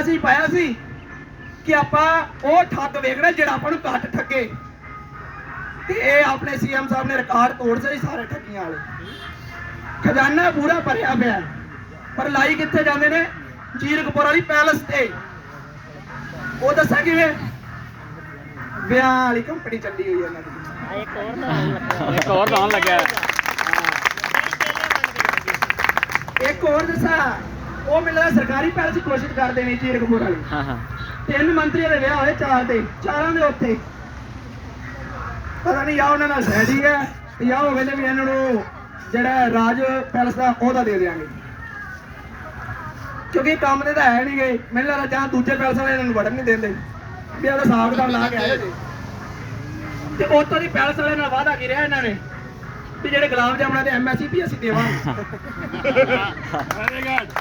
Message ਪਾਇਆ ਸੀ ਕਿ ਆਪਾਂ ਉਹ ਠੱਗ ਵੇਖਣਾ ਜਿਹੜਾ ਆਪਾਂ ਨੂੰ ਘੱਟ ਠੱਗੇ। ਤੇ ਇਹ ਆਪਣੇ ਸੀਐਮ ਸਾਹਿਬ ਨੇ ਰਿਕਾਰਡ ਤੋੜ ਸੀ ਸਾਰੇ ਠੱਗੀਆਂ ਵਾਲੇ। ਖਜ਼ਾਨਾ ਪੂਰਾ ਭਰਿਆ ਪਿਆ। ਪਰ ਲਾਈ ਕਿੱਥੇ ਜਾਂਦੇ ਨੇ? ਜੀਰਕਪੁਰ ਵਾਲੀ ਪੈਲਸ ਤੇ। ਉਹ ਦੱਸਾਂ ਕਿਵੇਂ? ਵਿਆਹ ਵਾਲੀ ਕੰਪਨੀ ਚੱਲੀ ਹੋਈ ਹੈ ਇਹਨਾਂ ਦੀ। ਇੱਕ ਹੋਰ ਤਾਂ ਆਉਣ ਲੱਗਿਆ ਇੱਕ ਹੋਰ ਦੱਸਾਂ। ਉਹ ਮੈਨੂੰ ਲੱਗਦਾ ਸਰਕਾਰੀ ਪੈਲਸ ਦੀ ਕੋਸ਼ਿਸ਼ ਕਰਦੇ ਨੇ ਜੀਰਕਪੁਰ ਵਾਲੀ ਹਾਂ ਹਾਂ। ਤਿੰਨ ਮੰਤਰੀਆਂ ਦੇ ਵਿਆਹ ਹੋਏ ਚਾਰ ਦੇ। ਚਾਰਾਂ ਦੇ ਉੱਥੇ। ਪਤਾ ਨਹੀਂ ਜਾਂ ਉਹਨਾਂ ਨਾਲ ਸਹਿਜੀ ਹੈ ਤੇ ਜਾਂ ਉਹ ਕਹਿੰਦੇ ਵੀ ਇਹਨਾਂ ਨੂੰ ਜਿਹੜਾ ਰਾਜ ਪੈਲਸ ਦਾ ਉਹਦਾ ਦੇ ਦੇਾਂਗੇ ਕਿਉਂਕਿ ਕੰਮ ਦੇ ਤਾਂ ਹੈ ਨਹੀਂ ਗਏ ਮੈਨੂੰ ਲੱਗਦਾ ਜਾਂ ਦੂਜੇ ਪੈਲਸ ਵਾਲੇ ਇਹਨਾਂ ਨੂੰ ਵੜਨ ਨਹੀਂ ਦਿੰਦੇ। ਵੀ ਉਹਦਾ ਹਿਸਾਬ ਕਿਤਾਬ ਲਾ ਕੇ ਆਏ ਜੀ ਤੇ ਉੱਥੋਂ ਦੀ ਪੈਲਸ ਵਾਲੇ ਨਾਲ ਵਾਅਦਾ ਕੀ ਰਿਹਾ ਇਹਨਾਂ ਨੇ? ਵੀ ਜਿਹੜੇ ਗੁਲਾਬ ਜਾਮਣਾ ਦੇ ਐਮਐਸਸੀ ਵੀ ਅਸੀਂ ਦੇਵਾਂਗੇ।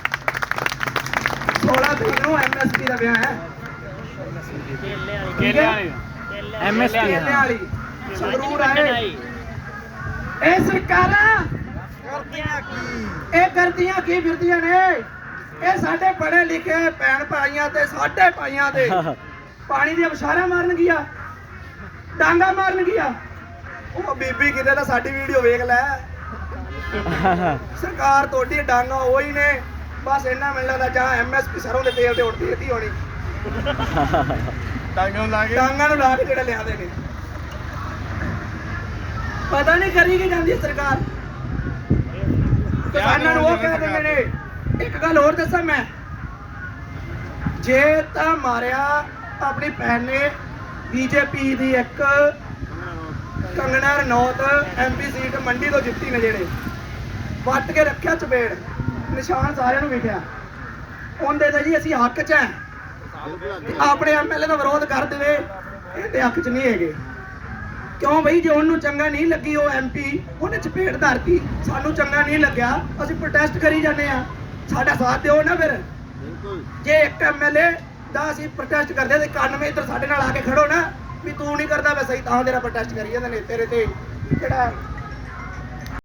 16 ਤਰੀਕ ਨੂੰ ਐਮਐਸਪੀ ਦਾ ਵਿਆਹ ਹੈ। ਕੇਲੇ ਵਾਲੀ। ਐਮਐਸਪੀ MSP ਵਾਲੀ। ਸੰਗਰੂਰ ਆਏ। ਇਹ ਸਰਕਾਰਾਂ ਇਹ ਕਰਦੀਆਂ ਕੀ ਫਿਰਦੀਆਂ ਨੇ? ਇਹ ਸਾਡੇ ਪੜ੍ਹੇ ਲਿਖੇ ਭੈਣ ਭਾਈਆਂ ਤੇ ਸਾਡੇ ਭਾਈਆਂ ਤੇ ਪਾਣੀ ਦੀਆਂ ਵਿਸ਼ਾਰਾਂ ਮਾਰਨ ਗਿਆ ਡਾਂਗਾ ਮਾਰਨ ਗਿਆ ਉਹ ਬੀਬੀ ਕਿਤੇ ਤਾਂ ਸਾਡੀ ਵੀਡੀਓ ਵੇਖ ਲੈ। ਸਰਕਾਰ ਤੁਹਾਡੀ ਡਾਂਗਾ ਉਹੀ ਨੇ। ਬਸ ਇਹਨਾਂ ਮੈਨੂੰ ਲੱਗਦਾ ਜਾਂ ਐਮਐਸਪੀ ਸਰੋਂ ਦੇ ਤੇਲ ਤੇ ਉੱਡਦੀ ਰਹੀ ਹੋਣੀ। ਟਾਂਗੋਂ ਲਾ ਕੇ। ਡਾਂਗਾ ਨੂੰ ਲਾ ਕੇ ਜਿਹੜਾ ਲਿਆਦੇ ਨੇ ਪਤਾ ਨਹੀਂ ਕਰੀ ਕੀ ਜਾਂਦੀ ਹੈ ਸਰਕਾਰ। ਕਿਸਾਨਾਂ ਨੂੰ ਉਹ ਕਹਿ ਦਿੰਦੇ ਨੇ ਇੱਕ ਗੱਲ ਹੋਰ ਦੱਸਾਂ ਮੈਂ। ਜੇ ਤਾਂ ਮਾਰਿਆ ਆਪਣੀ ਭੈਣ ਨੇ ਬੀਜੇਪੀ ਦੀ ਇੱਕ ਕੰਗਣਾ ਰਣੌਤ ਐਮਪੀ ਸੀਟ ਮੰਡੀ ਤੋਂ ਜਿੱਤੀ ਨੇ ਜਿਹੜੇ। ਵੱਟ ਕੇ ਰੱਖਿਆ ਚਪੇੜ। ਨਿਸ਼ਾਨ ਸਾਰਿਆਂ ਨੂੰ ਵਿਖਿਆ ਉਹਦੇ ਤੇ ਜੀ ਅਸੀਂ ਹੱਕ 'ਚ ਹੈ। ਆਪਣੇ ਐਮਐਲਏ ਦਾ ਵਿਰੋਧ ਕਰ ਦੇਵੇ, ਇਹਦੇ ਹੱਕ 'ਚ ਨਹੀਂ ਹੈਗੇ। ਕਿਉਂ ਬਈ? ਜੇ ਉਹਨੂੰ ਚੰਗਾ ਨਹੀਂ ਲੱਗੀ ਉਹ ਐਮਪੀ ਉਹਨੇ ਚਪੇੜ ਧਰਤੀ। ਸਾਨੂੰ ਚੰਗਾ ਨਹੀਂ ਲੱਗਿਆ। ਅਸੀਂ ਪ੍ਰੋਟੈਸਟ ਕਰੀ ਜਾਂਦੇ ਆ ਸਾਡਾ ਸਾਥ ਦਿਓ ਨਾ ਫਿਰ। ਜੇ ਇੱਕ ਐਮਐਲਏ ਦਾ ਅਸੀਂ ਪ੍ਰੋਟੈਸਟ ਕਰਦੇ ਤੇ 91 ਇੱਧਰ ਸਾਡੇ ਨਾਲ ਆ ਕੇ ਖੜੋ ਨਾ, ਵੀ ਤੂੰ ਨਹੀਂ ਕਰਦਾ ਵੈਸੇ ਸਹੀ ਤਾਂ ਤੇਰਾ ਪ੍ਰੋਟੈਸਟ ਕਰੀ ਜਾਂਦੇ ਨੇ ਤੇਰੇ ਤੇ। ਜਿਹੜਾ